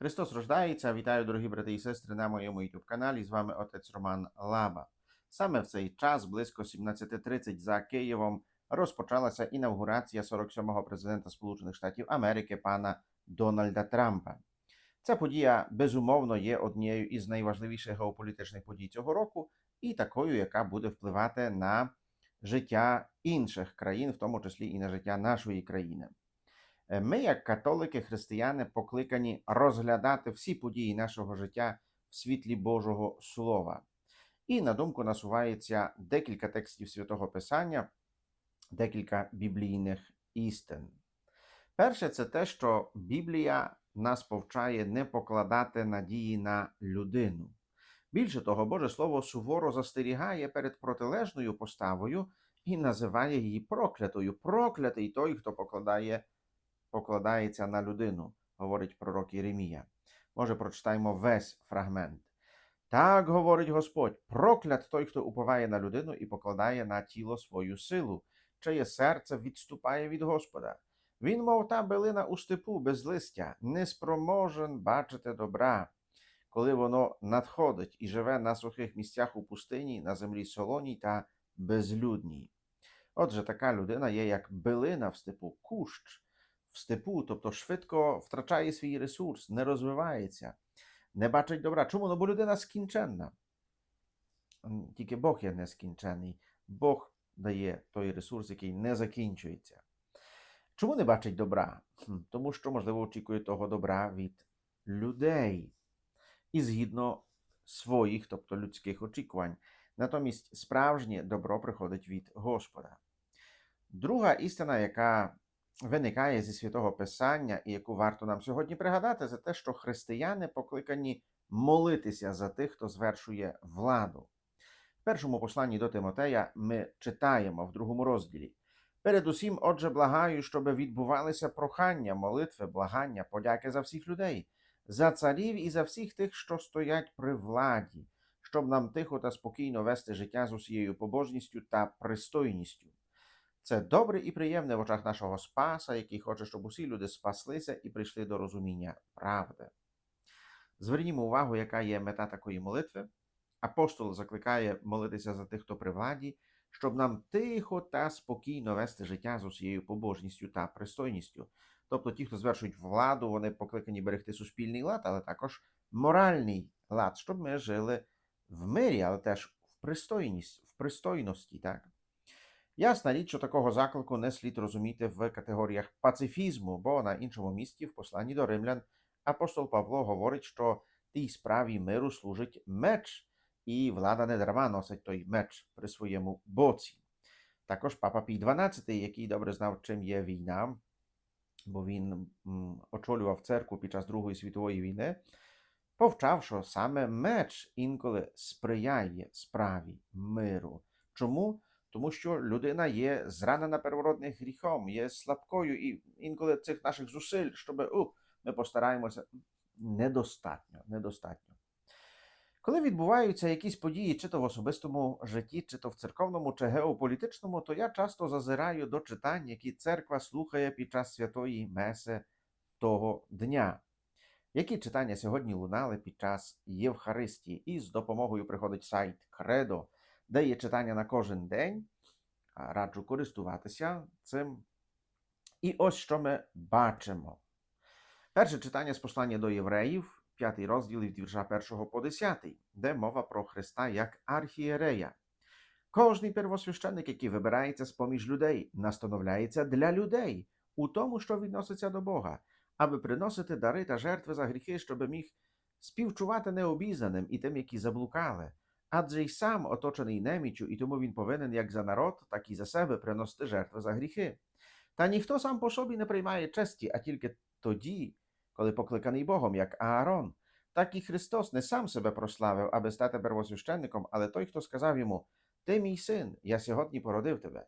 Христос рождається. Вітаю, дорогі брати і сестри, на моєму youtube каналі. З вами отець Роман Лаба. Саме в цей час, близько 17.30 за Києвом, розпочалася інавгурація 47-го президента Сполучених Штатів Америки пана Дональда Трампа. Ця подія безумовно є однією із найважливіших геополітичних подій цього року, і такою, яка буде впливати на життя інших країн, в тому числі і на життя нашої країни. Е, Ми, як католики, християни, покликані розглядати всі події нашого життя в світлі Божого Слова. І на думку насувається декілька текстів святого Писання, декілька біблійних істин. Перше, це те, що Біблія нас повчає не покладати надії на людину. Більше того, Боже Слово суворо застерігає перед протилежною поставою і називає її проклятою. Проклятий той, хто покладає покладається на людину, говорить пророк Єремія. Може, прочитаємо весь фрагмент. Так говорить Господь: проклят той, хто уповає на людину і покладає на тіло свою силу, чиє серце відступає від Господа. Він, мов та билина у степу без листя, неспроможен бачити добра, коли воно надходить і живе на сухих місцях у пустині, на землі солоній та безлюдній. Отже, така людина є як билина в степу, кущ степу, тобто швидко втрачає свій ресурс, не розвивається, не бачить добра. Чому? Ну, бо людина скінченна. Тільки Бог є нескінчений. Бог дає той ресурс, який не закінчується. Чому не бачить добра? Тому що, можливо, очікує того добра від людей і згідно своїх, тобто людських очікувань. Натомість справжнє добро приходить від Господа. Друга істина, яка виникає зі святого Писання і яку варто нам сьогодні пригадати, це те, що християни покликані молитися за тих, хто звершує владу. В першому посланні до Тимотея ми читаємо в другому розділі. Передусім, отже, благаю, щоб відбувалися прохання, молитви, благання, подяки за всіх людей, за царів і за всіх тих, що стоять при владі, щоб нам тихо та спокійно вести життя з усією побожністю та пристойністю. Це добре і приємне в очах нашого Спаса, який хоче, щоб усі люди спаслися і прийшли до розуміння правди. Звернімо увагу, яка є мета такої молитви. Апостол закликає молитися за тих, хто при владі, щоб нам тихо та спокійно вести життя з усією побожністю та пристойністю. Тобто ті, хто звершують владу, вони покликані берегти суспільний лад, але також моральний лад, щоб ми жили в мирі, але теж в пристойність, в пристойності. так? Ясна річ, що такого заклику не слід розуміти в категоріях пацифізму, бо на іншому місці, в посланні до римлян, апостол Павло говорить, що тій справі миру служить меч, і влада не дарма носить той меч при своєму боці. Також папа Пій XII, який добре знав, чим є війна, бо він очолював церкву під час Другої світової війни, повчав, що саме меч інколи сприяє справі миру. Чому? Тому що людина є зранена первородним гріхом, є слабкою, і інколи цих наших зусиль, щоб у, ми постараємося недостатньо. недостатньо. Коли відбуваються якісь події, чи то в особистому житті, чи то в церковному, чи геополітичному, то я часто зазираю до читань, які церква слухає під час святої меси того дня. Які читання сьогодні лунали під час Євхаристії, і з допомогою приходить сайт Кредо де є читання на кожен день. Раджу користуватися цим. І ось що ми бачимо. Перше читання з послання до євреїв, п'ятий розділ від вірша 1 по 10, де мова про Христа як архієрея. Кожний первосвященник, який вибирається з поміж людей, настановляється для людей у тому, що відноситься до Бога, аби приносити дари та жертви за гріхи, щоб міг співчувати необізнаним і тим, які заблукали. Адже й сам оточений неміччю, і тому він повинен як за народ, так і за себе приносити жертви за гріхи. Та ніхто сам по собі не приймає честі, а тільки тоді, коли покликаний Богом, як Аарон. Так і Христос не сам себе прославив, аби стати первосвященником, але той, хто сказав йому: Ти мій син, я сьогодні породив тебе.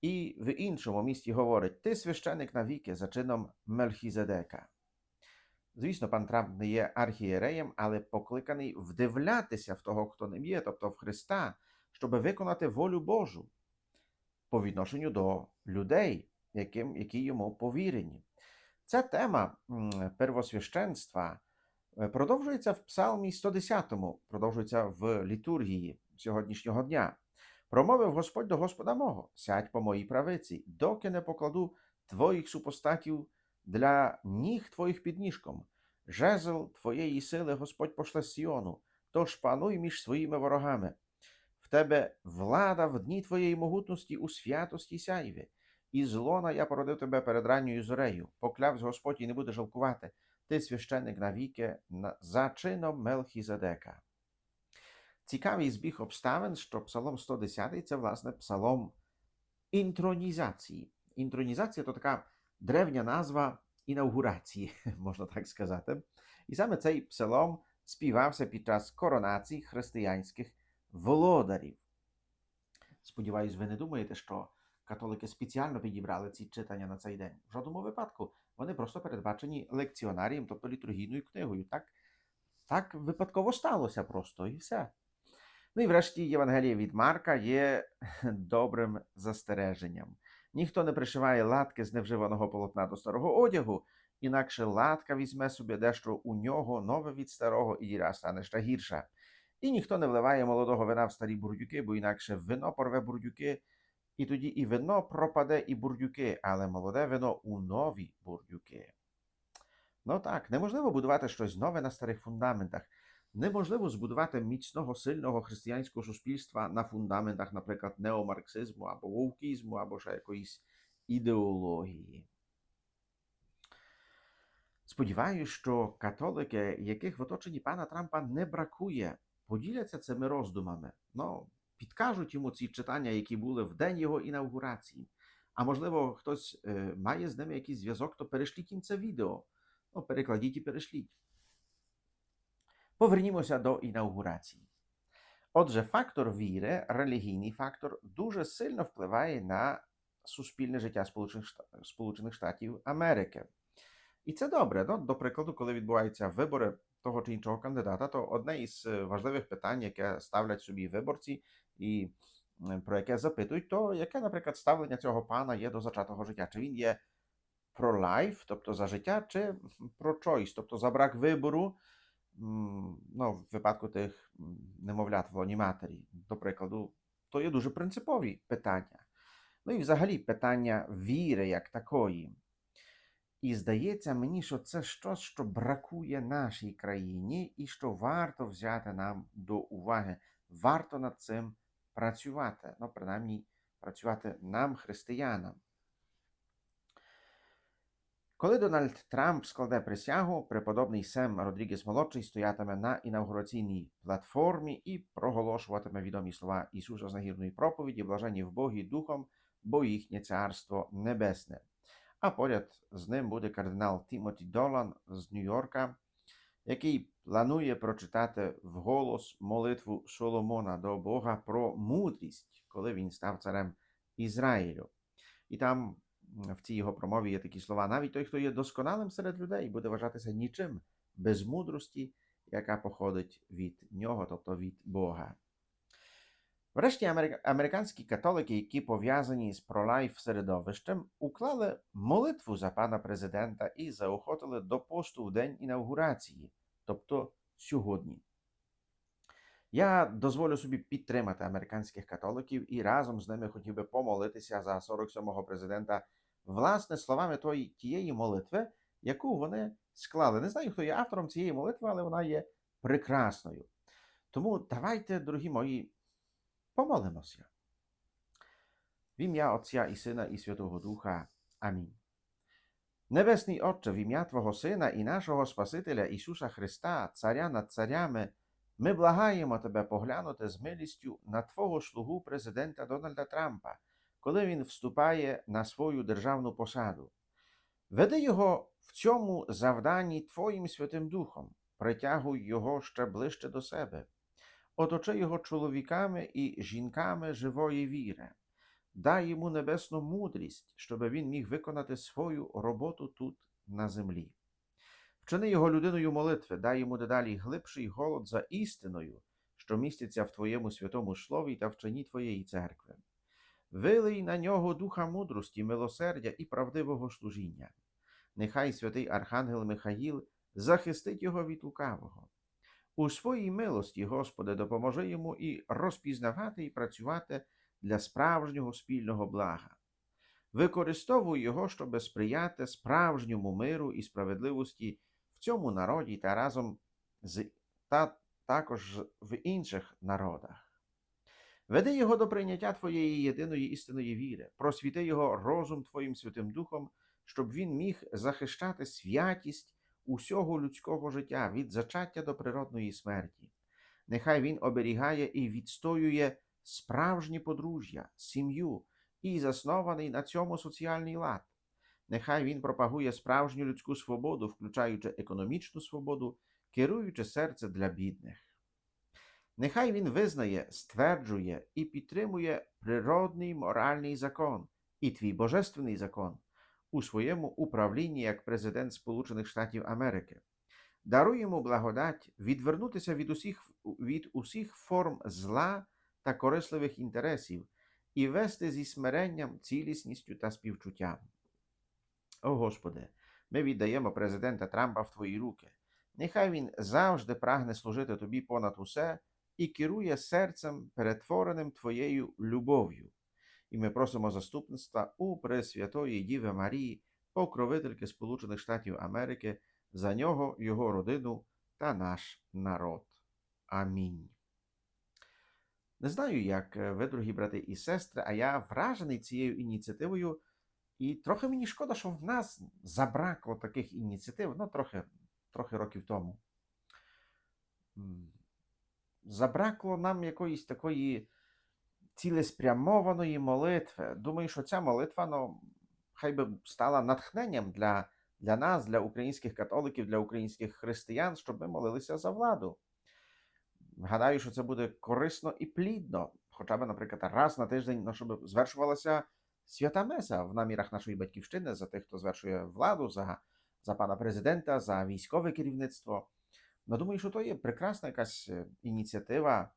І в іншому місті говорить: Ти священик навіки за чином Мельхізедека. Звісно, пан Трамп не є архієреєм, але покликаний вдивлятися в того, хто ним є, тобто в Христа, щоб виконати волю Божу по відношенню до людей, яким, які йому повірені. Ця тема первосвященства е, продовжується в Псалмі 110, продовжується в літургії сьогоднішнього дня. Промовив Господь до Господа мого, сядь по моїй правиці, доки не покладу твоїх супостатів для ніг твоїх під ніжком. Жезл твоєї сили Господь пошле Сіону, тож пануй між своїми ворогами. В тебе влада в дні твоєї могутності у святості сяйві. І злона я породив тебе перед ранньою зорею. Поклявсь Господь і не буде жалкувати. Ти священник навіки за чином Мелхізедека. Цікавий збіг обставин, що Псалом 110 це, власне, псалом інтронізації. Інтронізація то така древня назва інаугурації, можна так сказати. І саме цей псалом співався під час коронації християнських володарів. Сподіваюсь, ви не думаєте, що католики спеціально підібрали ці читання на цей день. В жодному випадку вони просто передбачені лекціонарієм, тобто літургійною книгою. Так, так випадково сталося просто і все. Ну і врешті Євангеліє від Марка є добрим застереженням. Ніхто не пришиває латки з невживаного полотна до старого одягу, інакше латка візьме собі дещо у нього нове від старого, і діра стане ще гірша. І ніхто не вливає молодого вина в старі бурдюки, бо інакше вино порве бурдюки, і тоді і вино пропаде, і бурдюки, але молоде вино у нові бурдюки. Ну так, неможливо будувати щось нове на старих фундаментах. Неможливо збудувати міцного, сильного християнського суспільства на фундаментах, наприклад, неомарксизму або вовкізму, або ще якоїсь ідеології. Сподіваюся, що католики, яких в оточенні пана Трампа не бракує, поділяться цими роздумами. Ну, підкажуть йому ці читання, які були в день його інаугурації. А можливо, хтось е, має з ними якийсь зв'язок, то перешліть їм це відео. Ну, перекладіть і перешліть. Повернімося до інаугурації. Отже, фактор віри, релігійний фактор, дуже сильно впливає на суспільне життя Сполучених Шта- Сполучених Штатів Америки. І це добре. Ну, до прикладу, коли відбуваються вибори того чи іншого кандидата, то одне із важливих питань, яке ставлять собі виборці, і про яке запитують, то яке, наприклад, ставлення цього пана є до зачатого життя? Чи він є про лайф, тобто за життя, чи про choice, тобто за брак вибору, ну, в випадку тих немовлят в лоні матері, до прикладу, то є дуже принципові питання. Ну і взагалі питання віри як такої. І здається мені, що це щось, що бракує нашій країні, і що варто взяти нам до уваги. Варто над цим працювати. Ну, принаймні, працювати нам, християнам. Коли Дональд Трамп складе присягу, преподобний Сем Родрігес молодший стоятиме на інавгураційній платформі і проголошуватиме відомі слова Ісуса з нагірної проповіді, блажені в Богі Духом, бо їхнє царство небесне. А поряд з ним буде кардинал Тімоті Долан з Нью-Йорка, який планує прочитати вголос молитву Соломона до Бога про мудрість, коли він став царем Ізраїлю. І там в цій його промові є такі слова: навіть той, хто є досконалим серед людей, буде вважатися нічим без мудрості, яка походить від нього, тобто від Бога. Врешті американські католики, які пов'язані з пролайф середовищем, уклали молитву за пана президента і заохотили до посту в день інаугурації, тобто сьогодні. Я дозволю собі підтримати американських католиків і разом з ними хотів би помолитися за 47-го президента власне словами тої, тієї молитви, яку вони склали. Не знаю, хто є автором цієї молитви, але вона є прекрасною. Тому давайте, дорогі мої, помолимося. В ім'я Отця і Сина і Святого Духа. Амінь. Небесний Отче, в ім'я Твого Сина і нашого Спасителя Ісуса Христа, Царя над царями, ми благаємо Тебе поглянути з милістю на Твого слугу президента Дональда Трампа, коли він вступає на свою державну посаду. Веди його в цьому завданні Твоїм Святим Духом, притягуй його ще ближче до себе. Оточи його чоловіками і жінками живої віри. Дай йому небесну мудрість, щоб він міг виконати свою роботу тут на землі. Вчини його людиною молитви, дай йому дедалі глибший голод за істиною, що міститься в Твоєму святому слові та вчені Твоєї церкви. Вилий на нього духа мудрості, милосердя і правдивого служіння. Нехай святий Архангел Михаїл захистить його від лукавого. У своїй милості, Господи, допоможи йому і розпізнавати і працювати для справжнього спільного блага. Використовуй його, щоб сприяти справжньому миру і справедливості в цьому народі та разом з та також в інших народах. Веди його до прийняття Твоєї єдиної істинної віри, просвіти його розум Твоїм Святим Духом, щоб він міг захищати святість усього людського життя від зачаття до природної смерті. Нехай він оберігає і відстоює справжнє подружжя, сім'ю і заснований на цьому соціальний лад. Нехай він пропагує справжню людську свободу, включаючи економічну свободу, керуючи серце для бідних. Нехай він визнає, стверджує і підтримує природний моральний закон і твій божественний закон у своєму управлінні як президент Сполучених Штатів Америки. Даруй йому благодать відвернутися від усіх, від усіх форм зла та корисливих інтересів і вести зі смиренням, цілісністю та співчуттям. О Господи, ми віддаємо президента Трампа в Твої руки. Нехай він завжди прагне служити Тобі понад усе і керує серцем, перетвореним Твоєю любов'ю. І ми просимо заступництва у Пресвятої Діви Марії, покровительки Сполучених Штатів Америки, за нього, його родину та наш народ. Амінь. Не знаю, як е, ви, дорогі брати і сестри, а я вражений цією ініціативою, і трохи мені шкода, що в нас забракло таких ініціатив, ну, трохи, трохи років тому. Забракло нам якоїсь такої цілеспрямованої молитви. Думаю, що ця молитва ну, хай би стала натхненням для, для нас, для українських католиків, для українських християн, щоб ми молилися за владу. Гадаю, що це буде корисно і плідно, хоча б, наприклад, раз на тиждень, ну, щоб звершувалася свята меса в намірах нашої батьківщини за тих, хто звершує владу, за, за пана президента, за військове керівництво. Ну, думаю, що то є прекрасна якась е, ініціатива,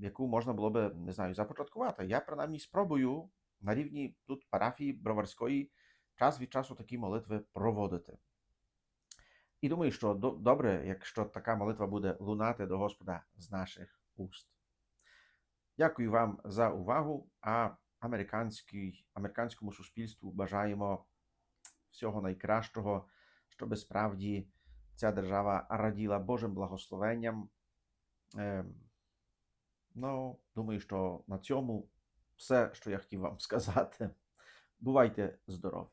яку можна було би, не знаю, започаткувати. Я принаймні спробую на рівні тут парафії Броварської час від часу такі молитви проводити. І думаю, що до- добре, якщо така молитва буде лунати до Господа з наших уст. Дякую вам за увагу, а американській, американському суспільству бажаємо всього найкращого, щоб справді ця держава раділа Божим благословенням. Ем, Ну, думаю, що на цьому все, що я хотів вам сказати. Бувайте здорові!